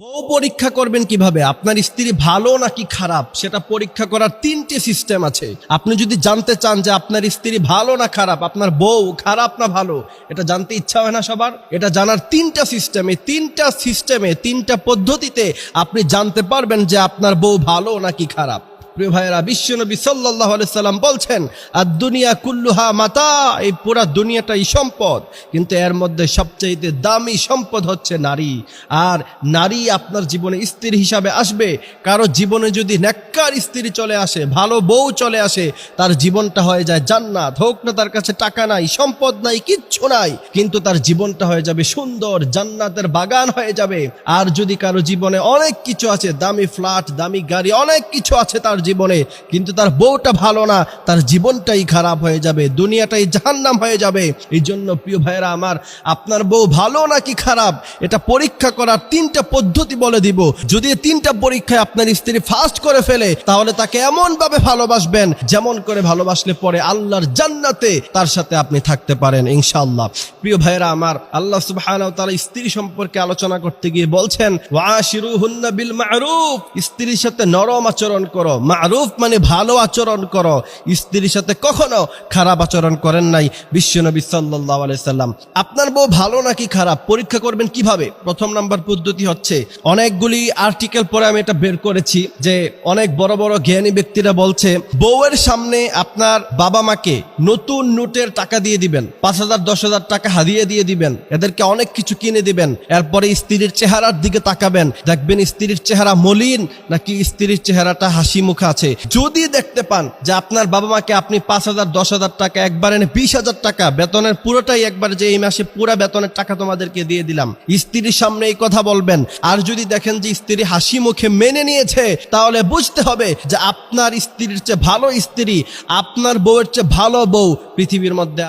বউ পরীক্ষা করবেন কীভাবে? আপনার স্ত্রী ভালো নাকি খারাপ? সেটা পরীক্ষা করার তিনটে সিস্টেম আছে। আপনি যদি জানতে চান যে আপনার স্ত্রী ভালো না খারাপ, আপনার বউ খারাপ না ভালো, এটা জানতে ইচ্ছা হয় না সবার? এটা জানার তিনটা সিস্টেমে তিনটা সিস্টেমে তিনটা পদ্ধতিতে আপনি জানতে পারবেন যে আপনার বউ ভালো নাকি খারাপ। প্রিয় ভাইয়েরা বিশ্বনবী সাল্লাহ সাল্লাম বলছেন আর দুনিয়া কুল্লুহা মাতা এই পুরা দুনিয়াটাই সম্পদ। কিন্তু এর মধ্যে সবচাইতে দামি সম্পদ হচ্ছে নারী। আর নারী আপনার জীবনে স্ত্রী হিসাবে আসবে। কারও জীবনে যদি নেককার স্ত্রী চলে আসে, ভালো বউ চলে আসে, তার জীবনটা হয়ে যায় জান্নাত। হোক না তার কাছে টাকা নাই, সম্পদ নাই, কিচ্ছু নাই, কিন্তু তার জীবনটা হয়ে যাবে সুন্দর, জান্নাতের বাগান হয়ে যাবে। আর যদি কারও জীবনে অনেক কিছু আছে, দামি ফ্ল্যাট, দামি গাড়ি, অনেক কিছু আছে তার জীবনে, কিন্তু তার বউটা ভালো না, তার জীবনটাই খারাপ হয়ে যাবে, দুনিয়াটাই জাহান্নাম হয়ে যাবে। এই জন্য প্রিয় ভাইয়েরা আমার, আপনার বউ ভালো নাকি খারাপ? এটা পরীক্ষা করার তিনটা পদ্ধতি বলে দিব। যদি তিনটা পরীক্ষায় আপনার স্ত্রী ফার্স্ট করে ফেলে, তাহলে তাকে এমন ভাবে ভালোবাসবেন, যেমন করে ভালোবাসলে পরে আল্লাহর জান্নাতে তার সাথে আপনি থাকতে পারেন, ইনশাআল্লাহ। প্রিয় ভাইয়েরা আমার, আল্লাহ ওয়া তাআলা স্ত্রী সম্পর্কে আলোচনা করতে গিয়ে বলছেন ওয়াশিরুহুন্না বিল মা'রুফ। স্ত্রীর সাথে নরম আচরণ করো মা'রুফ মানে ভালো আচরণ করো। স্ত্রীর সাথে কখনো খারাপ আচরণ করেন নাই, বিশ্বনবী সাল্লাল্লাহু আলাইহি সাল্লাম। আপনার বউ ভালো নাকি খারাপ? পরীক্ষা করবেন কীভাবে? প্রথম নাম্বার পদ্ধতি হচ্ছে, অনেকগুলি আর্টিকেল পরে আমি এটা বের করেছি যে অনেক বড় বড় জ্ঞানী ব্যক্তিরা বলছে, বউয়ের সামনে আপনার বাবা মাকে নতুন নোটের টাকা দিয়ে দিবেন, পাঁচ হাজার, দশ হাজার টাকা হারিয়ে দিয়ে দিবেন, এদেরকে অনেক কিছু কিনে দিবেন, এরপরে স্ত্রীর চেহারার দিকে তাকাবেন, দেখবেন স্ত্রীর চেহারা মলিন নাকি স্ত্রীর চেহারাটা হাসি মুখে আছে, যদি দেখতে পান যে আপনার বাবা মাকে আপনি পাঁচ হাজার, দশ হাজার টাকা, একবারে বিশ হাজার টাকা, বেতনের পুরোটাই একবার যে এই মাসে পুরো বেতনের টাকা তোমাদেরকে দিয়ে দিলাম, স্ত্রীর সামনে এই কথা বলবেন। আর যদি দেখেন যে স্ত্রী হাসি মুখে মেনে নিয়েছে, তাহলে বুঝতে হবে যে আপনার স্ত্রীর চেয়ে ভালো স্ত্রী আপনার বউয়ের চেয়ে ভালো বউ পৃথিবীর মধ্যে